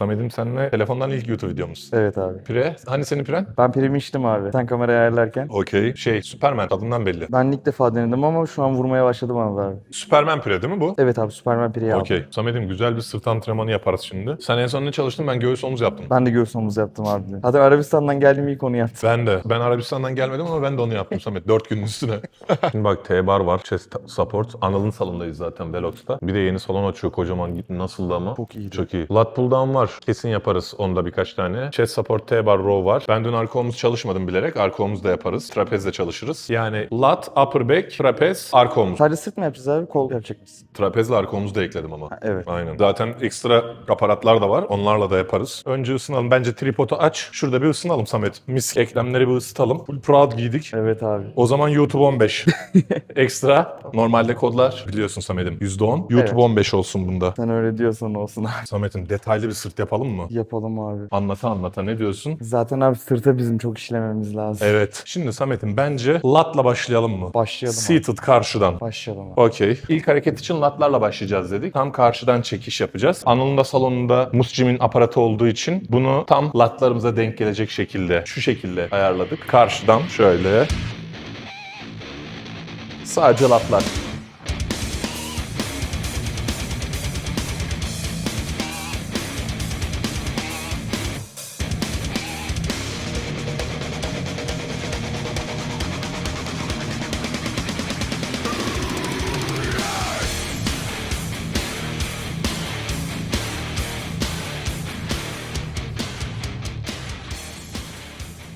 Samet'im seninle telefondan ilk YouTube videomuz. Evet abi. Pire, hani senin piren? Ben içtim abi. Sen kamerayı ayarlarken. Okey. Şey, Superman adından belli. Ben ilk defa denedim ama şu an vurmaya başladım abi. abi. Superman pire değil mi bu? Evet abi Superman piri aldım. Okey. Samet'im güzel bir sırt antrenmanı yaparız şimdi. Sen en son ne çalıştın? Ben göğüs omuz yaptım. Ben de göğüs omuz yaptım abi. Zaten Arabistan'dan geldiğim ilk onu yaptım. Ben de. Ben Arabistan'dan gelmedim ama ben de onu yaptım Samet. 4 günün üstüne. Şimdi bak T-bar var. Chest support. Anıl'ın salondayız zaten Velox'ta. Bir de yeni salon açıyor kocaman. Nasıldı ama? Çok iyiydi. Çok iyi. Lat pull down var. Kesin yaparız onda birkaç tane. Chest support T-bar row var. Ben dün arka omuz çalışmadım bilerek. Arka omuz da yaparız. Trapezle çalışırız. Yani lat, upper back, trapez, arka omuz. Sadece sırt mı yapacağız abi? Kol yapacak mısın? Trapezle arka omuz da ekledim ama. Ha, evet. Aynen. Zaten ekstra aparatlar da var. Onlarla da yaparız. Önce ısınalım. Bence tripodu aç. Şurada bir ısınalım Samet. Mis eklemleri bir ısıtalım. Full proud giydik. Evet abi. O zaman YouTube 15. Ekstra. Normalde kodlar biliyorsun Samet'im. %10. YouTube Evet. 15 olsun bunda. Sen öyle diyorsan olsun abi. Samet'im detaylı bir sırt yapalım mı? Yapalım abi. Anlata anlata ne diyorsun? Zaten abi sırta bizim çok işlememiz lazım. Evet. Şimdi Samet'im bence latla başlayalım mı? Başlayalım abi. Seated karşıdan. Başlayalım abi. Okey. İlk hareket için latlarla başlayacağız dedik. Tam karşıdan çekiş yapacağız. Anıl'ın da salonunda Muscim'in aparatı olduğu için bunu tam latlarımıza denk gelecek şekilde, şu şekilde ayarladık. Karşıdan şöyle. Sadece latlar.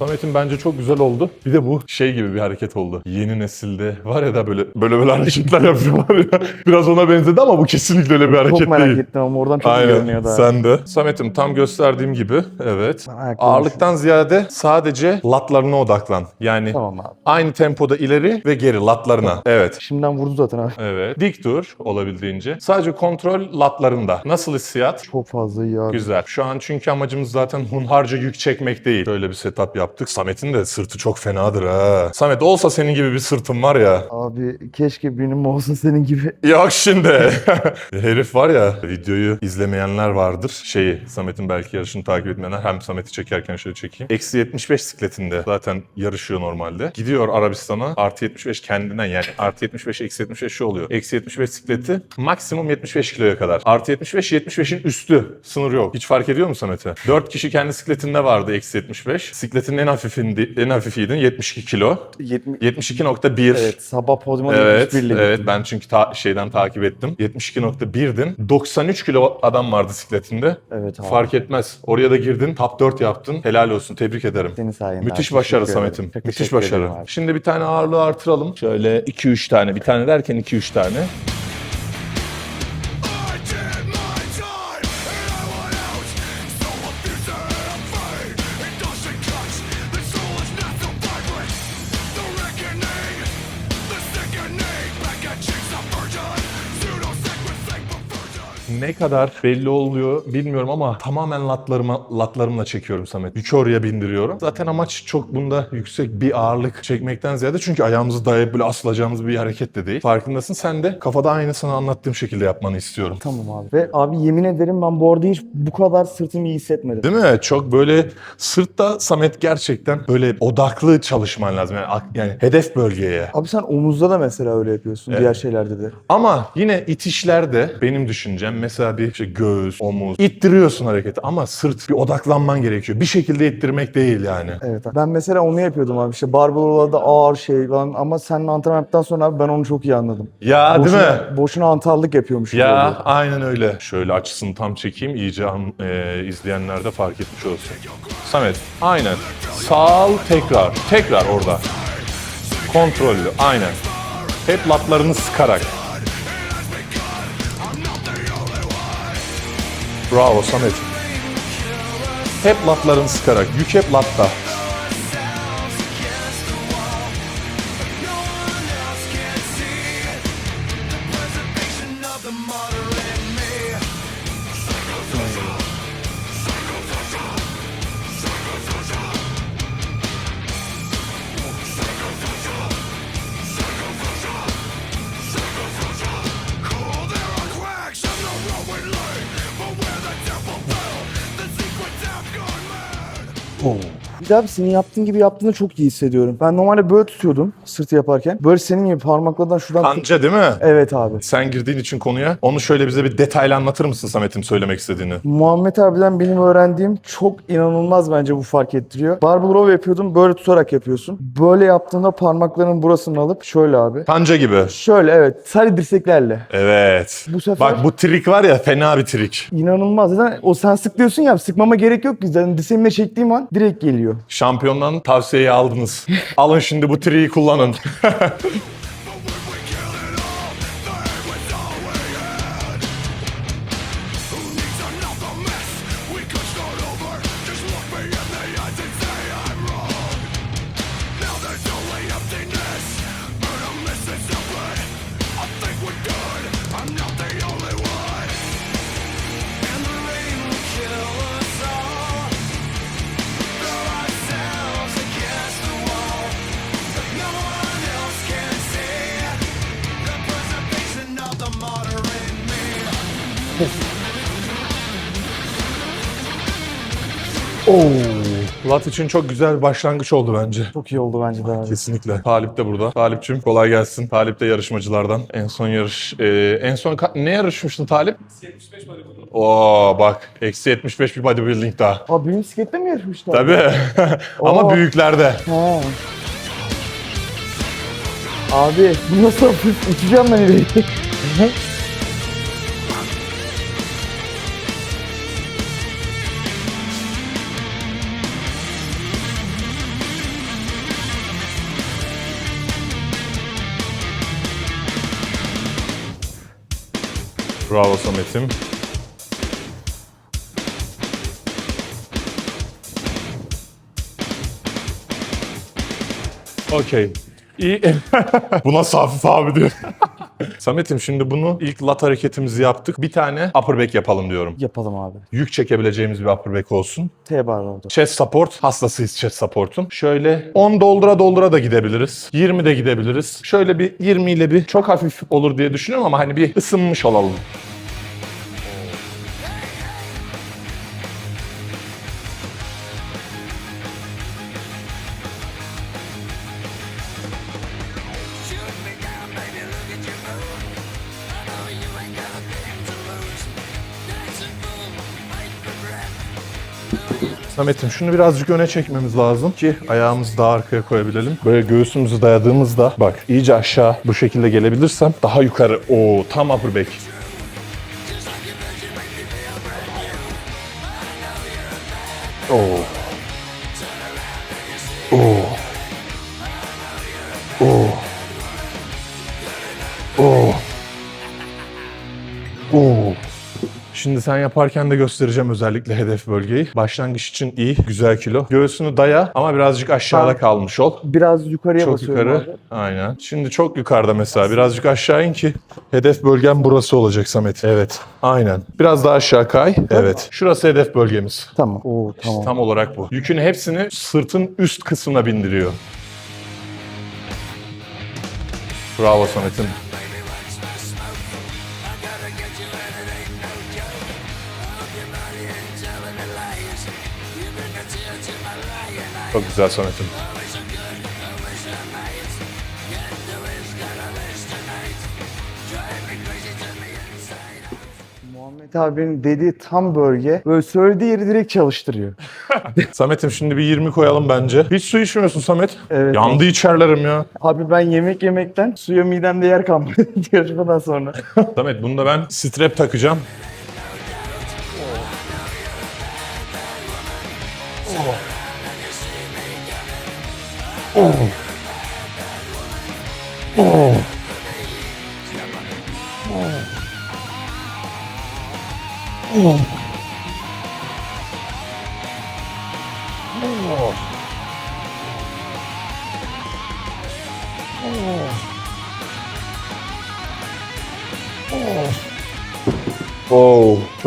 Samet'im bence çok güzel oldu. Bir de bu şey gibi bir hareket oldu. Yeni nesilde var ya da böyle böyle böyle hareketler yapıyorlar ya. Biraz ona benzedi ama bu kesinlikle öyle bir hareket Çok merak değil. ettim ama oradan çok iyi Aynen. görünüyordu abi. Sen de. Samet'im tam gösterdiğim gibi. Evet. Ağırlıktan ziyade sadece latlarına odaklan. Yani Tamam abi. aynı tempoda ileri ve geri latlarına. Evet. Şimdiden vurdu zaten abi. Evet. Dik dur olabildiğince. Sadece kontrol latlarında. Nasıl hissiyat? Çok fazla iyi abi. Güzel. Şu an çünkü amacımız zaten hunharca yük çekmek değil. Böyle bir setup yaptık. Samet'in de sırtı çok fenadır ha. Samet olsa senin gibi bir sırtın var ya. Abi keşke benim olsun senin gibi. Yok şimdi. Herif var ya videoyu izlemeyenler vardır. Şeyi Samet'in belki yarışını takip etmeyenler hem Samet'i çekerken şöyle çekeyim. Eksi 75 sikletinde zaten yarışıyor normalde. Gidiyor Arabistan'a artı 75 kendinden yani artı 75 eksi 75 şu oluyor. Eksi 75 sikleti maksimum 75 kiloya kadar. Artı 75 75'in üstü sınır yok. Hiç fark ediyor mu Samet'e? 4 kişi kendi sikletinde vardı eksi 75. Sikletin en hafifindi, en hafifiydin 72 kilo. 70 72.1 Evet sabah podyuma Evet, 71 'le evet ben çünkü ta- şeyden takip ettim. 72.1'din. 93 kilo adam vardı sikletinde. Evet abi. Fark etmez. Oraya da girdin, top 4 yaptın. Helal olsun, tebrik ederim. Senin sayende. Müthiş abi. başarı. Samet'im. Müthiş başarı. abi. Şimdi bir tane ağırlığı artıralım. Şöyle 2-3 tane. Bir tane derken 2-3 tane. Ne kadar belli oluyor bilmiyorum ama tamamen latlarıma, latlarımla çekiyorum Samet. Yükü oraya bindiriyorum. Zaten amaç çok bunda yüksek bir ağırlık çekmekten ziyade çünkü ayağımızı dayayıp böyle asılacağımız bir hareket de değil. Farkındasın sen de kafada aynısını anlattığım şekilde yapmanı istiyorum. Tamam abi. Ve abi yemin ederim ben bu arada hiç bu kadar sırtımı iyi hissetmedim. Değil mi? Çok böyle sırtta Samet gerçekten böyle odaklı çalışman lazım. Yani, yani hedef bölgeye. Abi sen omuzda da mesela öyle yapıyorsun. Evet. Diğer şeylerde de. Ama yine itişlerde benim düşüncem mesela bir işte göğüs, omuz ittiriyorsun hareketi ama sırt bir odaklanman gerekiyor. Bir şekilde ittirmek değil yani. Evet. Ben mesela onu yapıyordum abi. İşte barbella'da ağır şey falan. Ama seninle antrenman yaptıktan sonra abi ben onu çok iyi anladım. Ya değil boşuna, mi? Boşuna antallık yapıyormuş. Ya oluyor. aynen öyle. Şöyle açısını tam çekeyim iyice e, izleyenler de fark etmiş olsun. Samet aynen. Sağ tekrar. Tekrar orada. Kontrollü aynen. Hep latlarını sıkarak. Bravo Samet. Hep latlarını sıkarak. Yük hep latta. Triple. Bir daha senin yaptığın gibi yaptığını çok iyi hissediyorum. Ben normalde böyle tutuyordum sırtı yaparken. Böyle senin gibi parmaklardan şuradan... Kanca değil mi? Evet abi. Sen girdiğin için konuya onu şöyle bize bir detaylı anlatır mısın Samet'im söylemek istediğini? Muhammed abiden benim öğrendiğim çok inanılmaz bence bu fark ettiriyor. Barbell row yapıyordum böyle tutarak yapıyorsun. Böyle yaptığında parmakların burasını alıp şöyle abi. Kanca gibi. Şöyle evet sadece dirseklerle. Evet. Bu sefer Bak bu trik var ya fena bir trik. inanılmaz. Zaten o sen sık diyorsun ya sıkmama gerek yok ki. Zaten dirseğimle çektiğim an direkt geliyor. Şampiyondan tavsiyeyi aldınız. Alın şimdi bu triyi kullanın. Lat için çok güzel bir başlangıç oldu bence. Çok iyi oldu bence de abi. Kesinlikle. Talip de burada. Talipçim kolay gelsin. Talip de yarışmacılardan. En son yarış... e, en son ka- ne yarışmıştın Talip? 75 bodybuilding. Oo bak. Eksi 75 bir bodybuilding daha. Abi benim bisiklette mi yarışmışlar? Tabii. Ama Oo. büyüklerde. Ha. Abi bu nasıl hafif? Uçacağım ben ileri. Bravo Samet'im. Okey. İyi. Bu nasıl hafif abi diyor. Samet'im şimdi bunu ilk lat hareketimizi yaptık. Bir tane upper back yapalım diyorum. Yapalım abi. Yük çekebileceğimiz bir upper back olsun. T bar oldu. Chest support. Hastasıyız chest support'un. Şöyle 10 doldura doldura da gidebiliriz. 20 de gidebiliriz. Şöyle bir 20 ile bir çok hafif olur diye düşünüyorum ama hani bir ısınmış olalım. Samet'im şunu birazcık öne çekmemiz lazım ki ayağımızı daha arkaya koyabilelim. Böyle göğsümüzü dayadığımızda bak iyice aşağı bu şekilde gelebilirsem daha yukarı. Oo tam upper back. Oo. Oo. Şimdi sen yaparken de göstereceğim özellikle hedef bölgeyi. Başlangıç için iyi, güzel kilo. Göğsünü daya ama birazcık aşağıda Tamam. kalmış ol. Biraz yukarıya Çok basıyorum yukarı. abi. Aynen. Şimdi çok yukarıda mesela. Birazcık aşağı in ki hedef bölgem burası olacak Samet. Evet. Aynen. Biraz daha aşağı kay. Evet. Şurası hedef bölgemiz. Tamam. Oo tamam. Tam olarak bu. Yükün hepsini sırtın üst kısmına bindiriyor. Bravo Samet'im. Çok güzel Samet'im. Muhammed abinin dediği tam bölge. Böyle söylediği yeri direkt çalıştırıyor. Samet'im şimdi bir 20 koyalım bence. Hiç su içmiyorsun Samet. Evet. Yandı içerlerim ya. Abi ben yemek yemekten suya midemde yer kalmadı yarışmadan sonra. Samet bunda ben strap takacağım. Oh. Oh.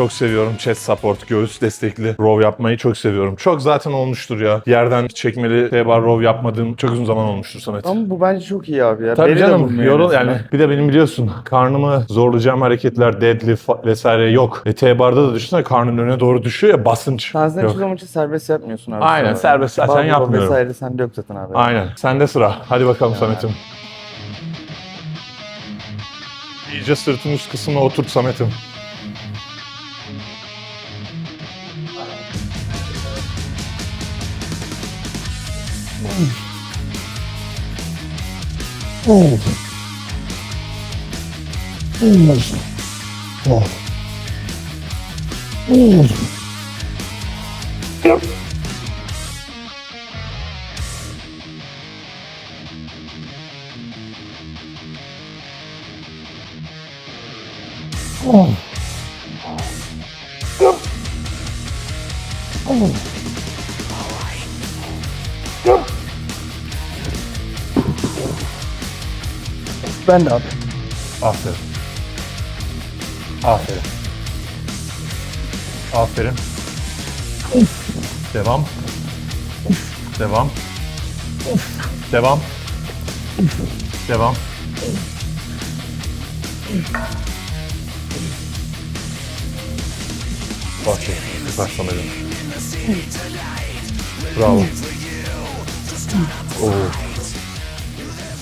Çok seviyorum chest support, göğüs destekli row yapmayı çok seviyorum. Çok zaten olmuştur ya. Yerden çekmeli T-bar row yapmadığım çok uzun zaman olmuştur Samet. Ama bu bence çok iyi abi ya. Tabii Beli de canım yorul yani bir de benim biliyorsun karnımı zorlayacağım hareketler deadlift vesaire yok. E, T-barda da düşünsene karnın öne doğru düşüyor ya basınç. Sen zaten hiçbir zaman için serbest yapmıyorsun abi. Aynen, Sonra. serbest zaten Barbell yapmıyorum. Vesaire sende yok zaten abi. Aynen. Sende sıra. Hadi bakalım Samet'im. İyice sırtın üst kısmına oturt Samet'im. Over. Over. Over. Over. Oh. Ben de abi. Aferin. Aferin. Aferin. Devam. Devam. Devam. Devam. Okey. Süper Samet'im. Bravo. Oo.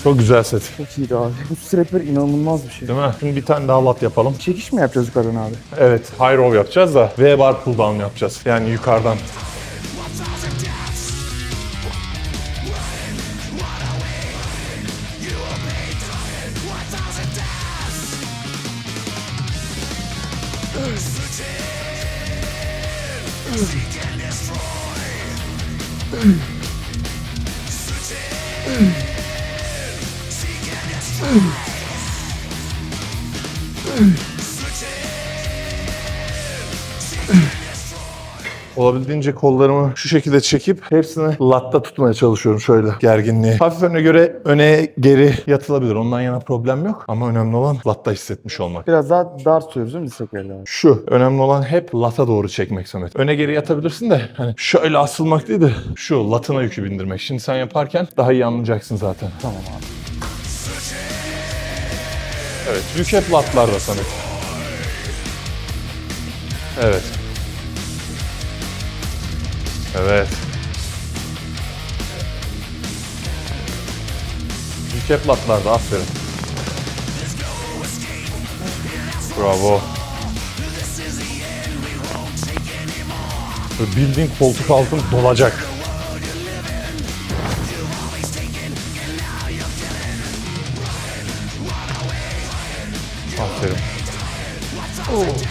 Çok güzel set. Çok iyiydi abi. Bu strapper inanılmaz bir şey. Değil mi? Şimdi bir tane daha lat yapalım. Çekiş mi yapacağız yukarıdan abi? Evet, high row yapacağız da V bar pull down yapacağız. Yani yukarıdan. Olabildiğince kollarımı şu şekilde çekip hepsini latta tutmaya çalışıyorum şöyle gerginliği. Hafif öne göre öne geri yatılabilir. Ondan yana problem yok. Ama önemli olan latta hissetmiş olmak. Biraz daha dar tutuyoruz değil mi dirsekleri? Şu önemli olan hep lata doğru çekmek Samet. Öne geri yatabilirsin de hani şöyle asılmak değil de şu latına yükü bindirmek. Şimdi sen yaparken daha iyi anlayacaksın zaten. Tamam abi. Evet yük hep latlarda Samet. Evet. Evet. Yük hep latlarda aferin. Bravo. Böyle Bildiğin koltuk altın dolacak. Bildiğin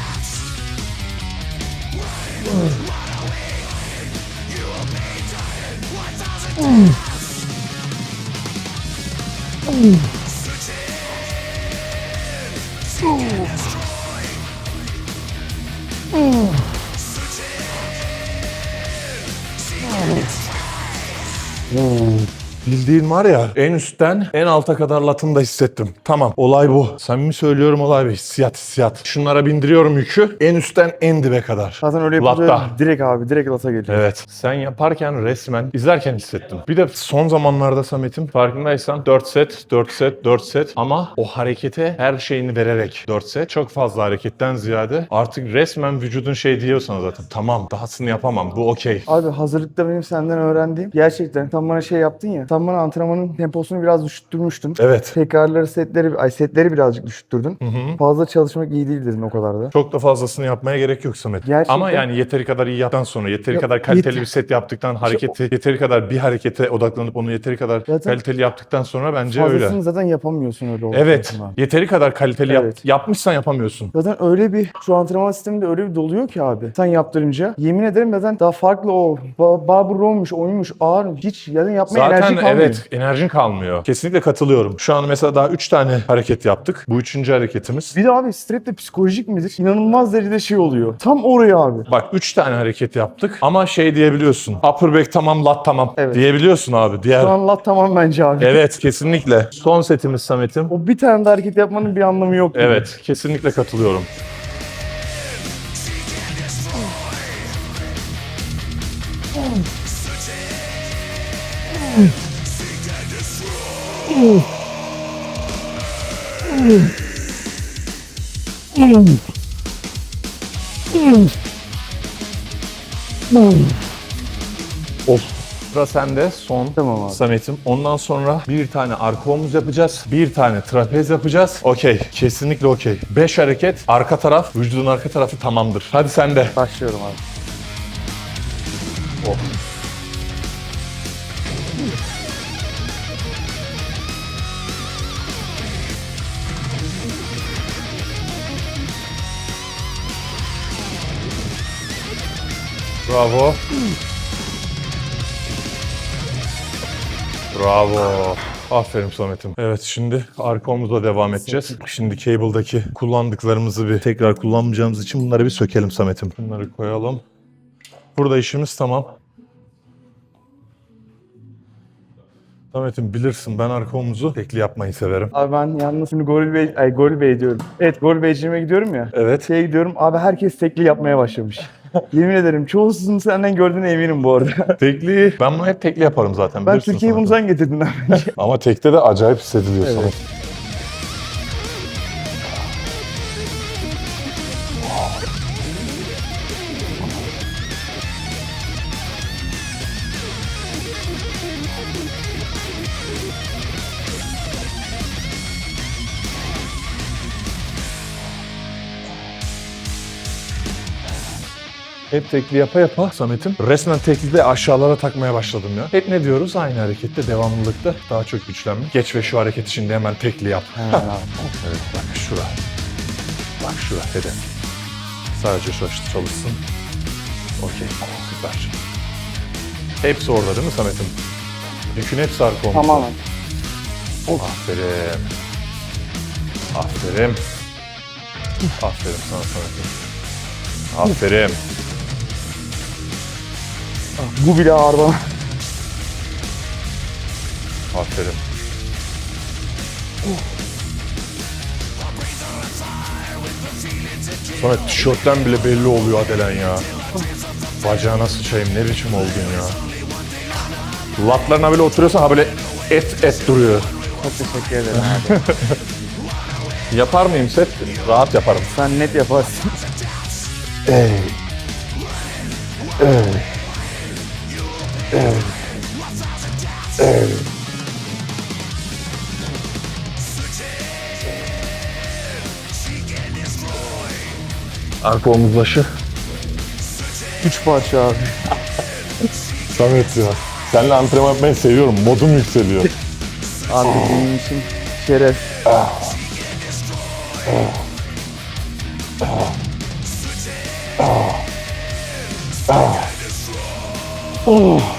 var ya en üstten en alta kadar latını da hissettim. Tamam olay bu. Samimi söylüyorum olay bu. Hissiyat hissiyat. Şunlara bindiriyorum yükü en üstten en dibe kadar. Zaten öyle yapınca Latta. direkt abi direkt lata geliyor. Evet. Sen yaparken resmen izlerken hissettim. Bir de son zamanlarda Samet'im farkındaysan 4 set, 4 set, 4 set ama o harekete her şeyini vererek 4 set. Çok fazla hareketten ziyade artık resmen vücudun şey diyor sana zaten. Tamam dahasını yapamam bu okey. Abi hazırlıkta benim senden öğrendiğim gerçekten tam bana şey yaptın ya tam bana antrenmanın temposunu biraz düşürtmüştün. Evet. Tekrarları setleri, ay setleri birazcık düşürttürdün. Fazla çalışmak iyi değil dedin o kadar da. Çok da fazlasını yapmaya gerek yok Samet. Gerçekten- Ama yani yeteri kadar iyi yaptıktan sonra, yeteri Ya, kadar kaliteli yeter- bir set yaptıktan, hareketi, yeteri kadar bir harekete odaklanıp onu yeteri kadar Zaten- kaliteli yaptıktan sonra bence öyle. Fazlasını zaten yapamıyorsun öyle olduğu Evet. zaman. Yeteri kadar kaliteli yap- Evet. yapmışsan yapamıyorsun. Zaten öyle bir şu antrenman sisteminde öyle bir doluyor ki abi. Sen yaptırınca yemin ederim zaten daha farklı o ba- barber rowmuş, oymuş, ağır hiç yani yapmaya Zaten enerji kalmıyor. evet enerjin kalmıyor. Kesinlikle katılıyorum. Şu an mesela daha 3 tane hareket yaptık. Bu üçüncü hareketimiz. Bir de abi strep de psikolojik midir? İnanılmaz derecede şey oluyor. Tam oraya abi. Bak 3 tane hareket yaptık ama şey diyebiliyorsun. Upper back tamam, lat tamam Evet. diyebiliyorsun abi. Diğer Şu an lat tamam bence abi. Evet, kesinlikle. Son setimiz Samet'im. O bir tane de hareket yapmanın bir anlamı yok. gibi. Evet, kesinlikle katılıyorum. Oh. Of. Sıra sende son. Tamam abi. Samet'im. Ondan sonra bir tane arka omuz yapacağız. Bir tane trapez yapacağız. Okey. Kesinlikle okey. 5 hareket. Arka taraf, vücudun arka tarafı tamamdır. Hadi sen de. Başlıyorum abi. Oh. Bravo. Bravo. Aferin Samet'im. Evet şimdi arka omuzla devam edeceğiz. Şimdi cable'daki kullandıklarımızı bir tekrar kullanmayacağımız için bunları bir sökelim Samet'im. Bunları koyalım. Burada işimiz tamam. Samet'im bilirsin ben arka omuzu tekli yapmayı severim. Abi ben yalnız şimdi Goril Bey, ay Goril Bey diyorum. Evet Goril Beyciğime gidiyorum ya. Evet. Şeye gidiyorum abi herkes tekli yapmaya başlamış. Yemin ederim çoğu sizin senden gördüğüne eminim bu arada. Tekli, ben bunu hep tekli yaparım zaten Ben bilirsin Türkiye'yi bunu sen getirdin abi. Ama tekte de acayip hissediliyor Evet. Hep tekli yapa yapa Samet'im resmen teklide aşağılara takmaya başladım ya. Hep ne diyoruz? Aynı harekette devamlılıkta daha çok güçlenmek. Geç ve şu hareket şimdi hemen tekli yap. evet bak şura. Bak şura hedef. Sadece şu çalışsın. Okey süper. Hepsi orada değil mi Samet'im? Yükün hepsi arka omuzda. Tamamen. Aferin. Aferin. Aferin sana Samet'im. Aferin. Bu bile ağır bana. Aferin. Sonra tişörtten bile belli oluyor Adelen ya. Bacağına sıçayım ne biçim oldun ya. Latlarına böyle oturuyorsan ha böyle et et duruyor. Çok teşekkür ederim abi. Yapar mıyım set? Rahat yaparım. Sen net yaparsın. Ey. Ey. Arka omuzbaşı. Üç parça abi. Samet ya. Seninle antrenman yapmayı seviyorum. Modum yükseliyor. Abi benim için şeref. Oo.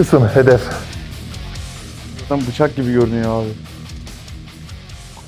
Kısım hedef. Zaten bıçak gibi görünüyor abi.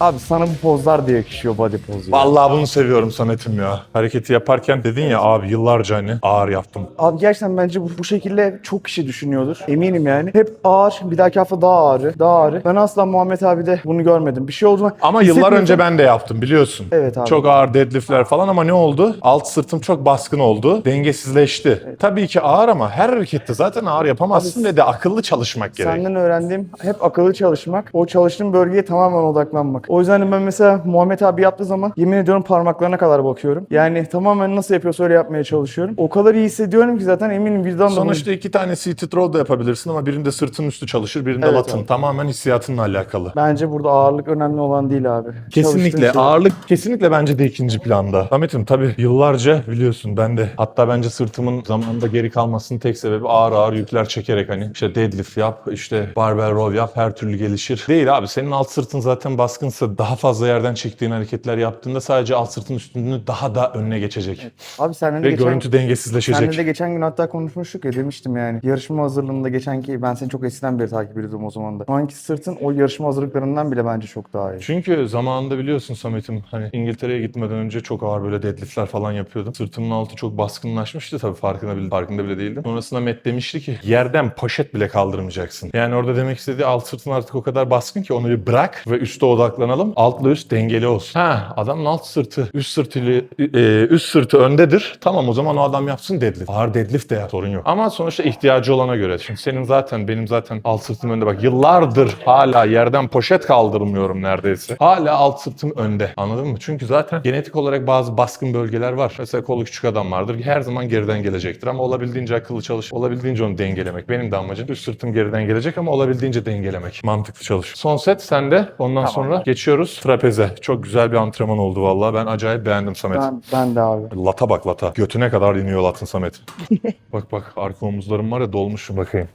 Abi sana bu pozlar da yakışıyor body pozu. ya. Vallahi bunu seviyorum Samet'im ya. Hareketi yaparken dedin ya abi yıllarca hani ağır yaptım. Abi gerçekten bence bu, bu şekilde çok kişi düşünüyordur. Eminim yani. Hep ağır, bir dahaki hafta daha ağrı, daha ağrı. Ben asla Muhammed abi de bunu görmedim. Bir şey oldu mu? Ama yıllar önce ben de yaptım biliyorsun. Evet abi. Çok ağır deadliftler falan ama ne oldu? Alt sırtım çok baskın oldu. Dengesizleşti. Tabii ki ağır ama her harekette zaten ağır yapamazsın ve de akıllı çalışmak gerek. Senden öğrendiğim hep akıllı çalışmak, o çalıştığın bölgeye tamamen odaklanmak. O yüzden ben mesela Muhammed abi yaptığı zaman yemin ediyorum parmaklarına kadar bakıyorum. Yani tamamen nasıl yapıyorsa öyle yapmaya çalışıyorum. O kadar iyi hissediyorum ki zaten eminim vicdan da Sonuçta iki tane seated row da yapabilirsin ama birinde sırtın üstü çalışır, birinde Evet latın. abi. Tamamen hissiyatınla alakalı. Bence burada ağırlık önemli olan değil abi. Kesinlikle Çalıştığın şey. ağırlık kesinlikle bence de ikinci planda. Samet'im tabii yıllarca biliyorsun ben de hatta bence sırtımın zamanında geri kalmasının tek sebebi ağır ağır yükler çekerek hani işte deadlift yap, işte barbell row yap her türlü gelişir. Değil abi senin alt sırtın zaten baskınsa daha fazla yerden çektiğin hareketler yaptığında sadece alt sırtın üstünlüğü daha da önüne geçecek. Abi seninle Ve geçen... görüntü dengesizleşecek. Seninle de geçen gün hatta konuşmuştuk ya demiştim yani. Yarışma hazırlığında geçen ki ben seni çok eskiden beri takip ediyordum o zaman da. Şu anki sırtın o yarışma hazırlıklarından bile bence çok daha iyi. Çünkü zamanında biliyorsun Samet'im hani İngiltere'ye gitmeden önce çok ağır böyle deadliftler falan yapıyordum. Sırtımın altı çok baskınlaşmıştı tabii farkında bile, farkında bile değildim. Sonrasında Matt demişti ki yerden poşet bile kaldırmayacaksın. Yani orada demek istediği alt sırtın artık o kadar baskın ki onu bir bırak ve üste odaklan odaklanalım. Altla üst dengeli olsun. Ha adamın alt sırtı üst sırtıyla e, üst sırtı öndedir. Tamam o zaman o adam yapsın deadlift. Ağır deadlift de yap sorun yok. Ama sonuçta ihtiyacı olana göre. Şimdi senin zaten benim zaten alt sırtım önde bak yıllardır hala yerden poşet kaldırmıyorum neredeyse. Hala alt sırtım önde. Anladın mı? Çünkü zaten genetik olarak bazı baskın bölgeler var. Mesela kolu küçük adam vardır. Her zaman geriden gelecektir ama olabildiğince akıllı çalış. Olabildiğince onu dengelemek. Benim de amacım üst sırtım geriden gelecek ama olabildiğince dengelemek. Mantıklı çalış. Son set sende. Ondan sonra geçiyoruz trapeze. Çok güzel bir antrenman oldu vallahi. Ben acayip beğendim Samet. Ben, ben de abi. Lata bak lata. Götüne kadar iniyor latın Samet. bak bak arka omuzlarım var ya dolmuşum bakayım.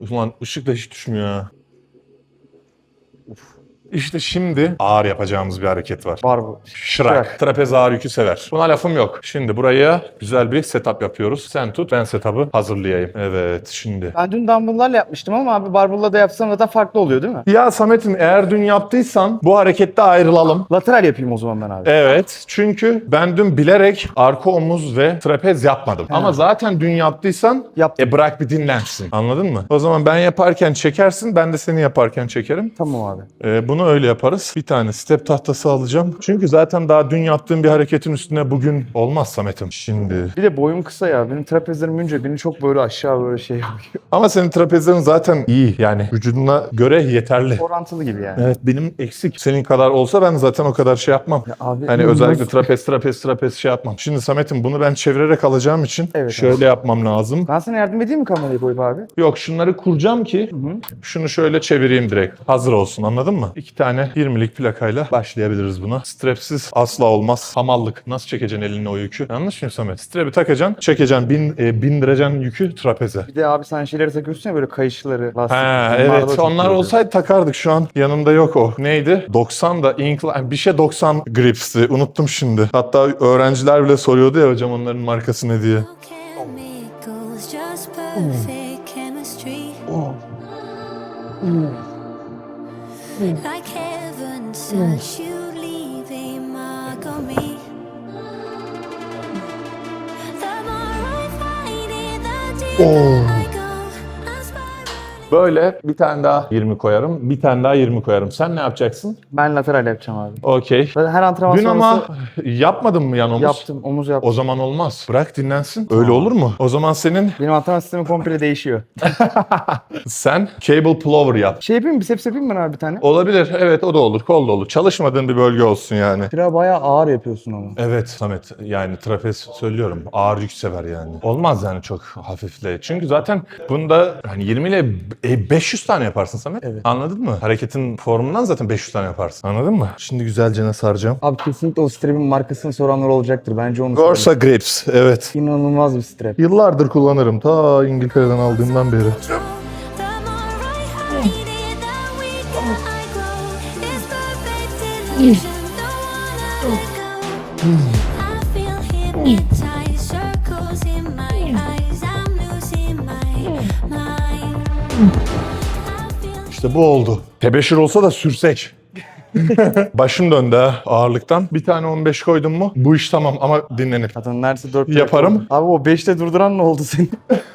Ulan ışık da hiç düşmüyor ha. İşte şimdi ağır yapacağımız bir hareket var. Var bu. Şırak. Şırak. Trapez ağır yükü sever. Buna lafım yok. Şimdi buraya güzel bir setup yapıyoruz. Sen tut ben setup'ı hazırlayayım. Evet şimdi. Ben dün dumbbell'larla yapmıştım ama abi barbell'la da yapsam zaten farklı oluyor değil mi? Ya Samet'im eğer dün yaptıysan bu harekette ayrılalım. Lateral yapayım o zaman ben abi. Evet çünkü ben dün bilerek arka omuz ve trapez yapmadım. Ama zaten dün yaptıysan Yaptım. e bırak bir dinlensin. Anladın mı? O zaman ben yaparken çekersin ben de seni yaparken çekerim. Tamam abi. Ee, bunu öyle yaparız. Bir tane step tahtası alacağım. Çünkü zaten daha dün yaptığım bir hareketin üstüne bugün olmaz Samet'im. Şimdi. Bir de boyum kısa ya. Benim trapezlerim ince. Beni çok böyle aşağı böyle şey yapıyor. Ama senin trapezlerin zaten iyi. Yani vücuduna göre yeterli. Orantılı gibi yani. Evet benim eksik. Senin kadar olsa ben zaten o kadar şey yapmam. abi, hani inanılmaz. özellikle trapez trapez trapez şey yapmam. Şimdi Samet'im bunu ben çevirerek alacağım için Evet, şöyle yapmam lazım. Ben sana yardım edeyim mi kamerayı koyup abi? Yok şunları kuracağım ki şunu şöyle çevireyim direkt. Hazır olsun anladın mı? İki tane 20'lik plakayla başlayabiliriz buna. Strapsiz asla olmaz. Hamallık. Nasıl çekeceksin elinle o yükü? Yanlış mı Samet? Strap'i takacaksın, çekeceksin, bin, e, bindireceksin yükü trapeze. Bir de abi sen şeyleri takıyorsun ya böyle kayışları, lastik. Ha evet onlar olsaydı takardık şu an. Yanımda yok o. Neydi? 90 da incline bir şey 90 grips'ti. Unuttum şimdi. Hatta öğrenciler bile soruyordu ya hocam onların markası ne diye. Chemicals, just perfect chemistry. Sir. Oh. Böyle bir tane daha 20 koyarım. Bir tane daha 20 koyarım. Sen ne yapacaksın? Ben lateral yapacağım abi. Okey. Ben her antrenman Dün ama sonrası yapmadın mı yan omuz? yaptım, omuz yaptım. O zaman olmaz. Bırak dinlensin. Öyle olur mu? O zaman senin Benim antrenman sistemi komple değişiyor. sen cable plover yap. Şey yapayım mı? Biceps yapayım mı ben abi bir tane? Olabilir. Evet o da olur. Kol da olur. Çalışmadığın bir bölge olsun yani. Biraz bayağı ağır yapıyorsun onu. Evet Samet yani trapez söylüyorum ağır yük sever yani. Olmaz yani çok hafifle. Çünkü zaten bunda hani 20 ile e, 500 tane yaparsın Samet. Evet. Anladın mı? Hareketin formundan zaten 500 tane yaparsın. Anladın mı? Şimdi güzelce saracağım. Abi kesinlikle o strap'in markasını soranlar olacaktır. Bence onu Gorsa Grips evet. İnanılmaz bir strap. Yıllardır kullanırım. Ta İngiltere'den aldığımdan beri. The more İşte bu oldu. Tebeşir olsa da sürsek. Başım döndü ha ağırlıktan. Bir tane 15 koydum mu bu iş tamam ama dinlenir. Neredeyse 4 Yaparım. Abi o 5'te durduran ne oldu senin?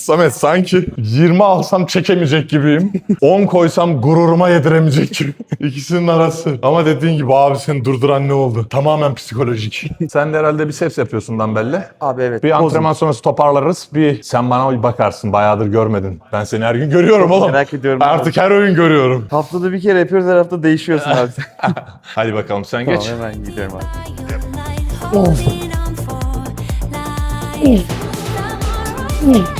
Samet sanki 20 alsam çekemeyecek gibiyim. 10 koysam gururuma yediremeyecek gibi. İkisinin arası. Ama dediğin gibi abi seni durduran ne oldu? Tamamen psikolojik. Sen de herhalde bir seps yapıyorsun dumbbell'le. Abi evet. Bir antrenman sonrası toparlarız. Bir sen bana bir bakarsın. Bayağıdır görmedin. Ben seni her gün görüyorum oğlum. Merak ediyorum. Artık her oyun görüyorum. Haftada bir kere yapıyoruz her hafta değişiyorsun abi. Hadi bakalım sen tamam geç. hemen gidiyorum abi. like holding on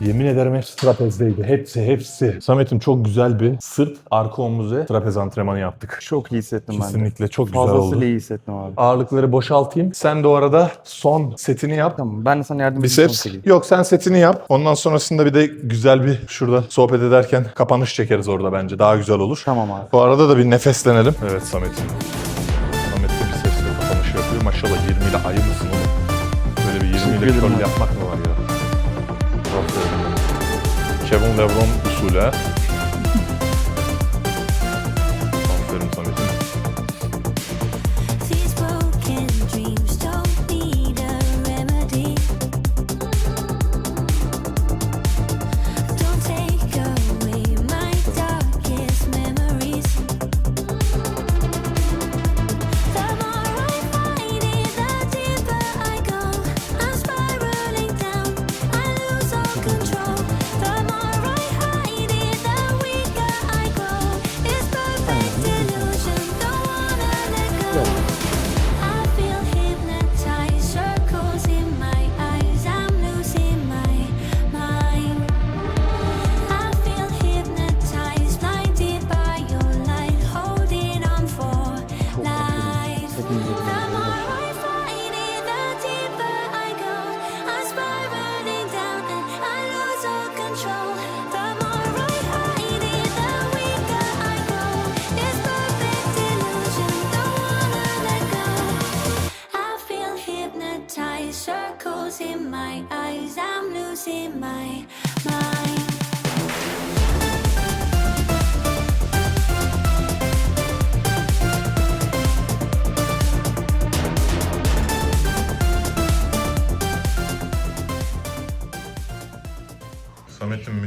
Yemin ederim hepsi trapezdeydi. Hepsi hepsi. Samet'im çok güzel bir sırt, arka omuz ve trapez antrenmanı yaptık. Çok iyi hissettim ben de. Kesinlikle çok güzel oldu. Fazlasıyla iyi hissettim abi. Ağırlıkları boşaltayım. Sen de o arada son setini yap. Tamam ben de sana yardım edeyim. Biceps. Yok sen setini yap. Ondan sonrasında bir de güzel bir şurada sohbet ederken kapanış çekeriz orada bence. Daha güzel olur. Tamam abi. Bu arada da bir nefeslenelim. Evet Samet'im. Samet de bicepsle kapanış yapıyor. Maşallah 20 ile ayı mısın oğlum? Böyle bir 20 ile ederim curl abi. yapmak mı var ya? Aferin. Kevin Lebron usulü.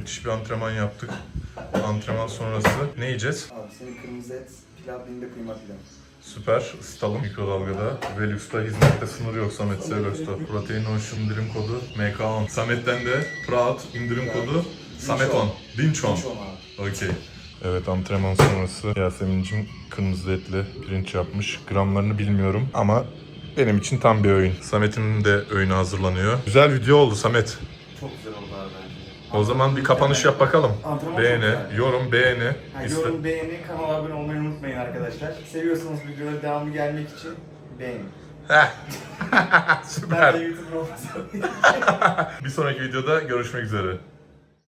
Müthiş bir antrenman yaptık. Antrenman sonrası ne yiyeceğiz? Abi senin kırmızı et, pilav, binde kıyma pilav. Süper. ısıtalım mikrodalgada. Velux'ta hizmette sınır yok Samet Severus'ta. Protein Ocean indirim kodu MK10. Samet'ten de Proud indirim kodu Samet10. Dinçon. Okey. Evet antrenman sonrası Yasemin'cim kırmızı etli pirinç yapmış. Gramlarını bilmiyorum ama benim için tam bir öğün. Samet'in de öğünü hazırlanıyor. Güzel video oldu Samet. O zaman bir kapanış yap bakalım. Antrenman çok Beğeni, güzel. yorum, beğeni. Yani İste- yorum, beğeni, kanala abone olmayı unutmayın arkadaşlar. Seviyorsanız videolara devamı gelmek için beğenin. Heh. Ben Süper. de olmasam. Bir sonraki videoda görüşmek üzere.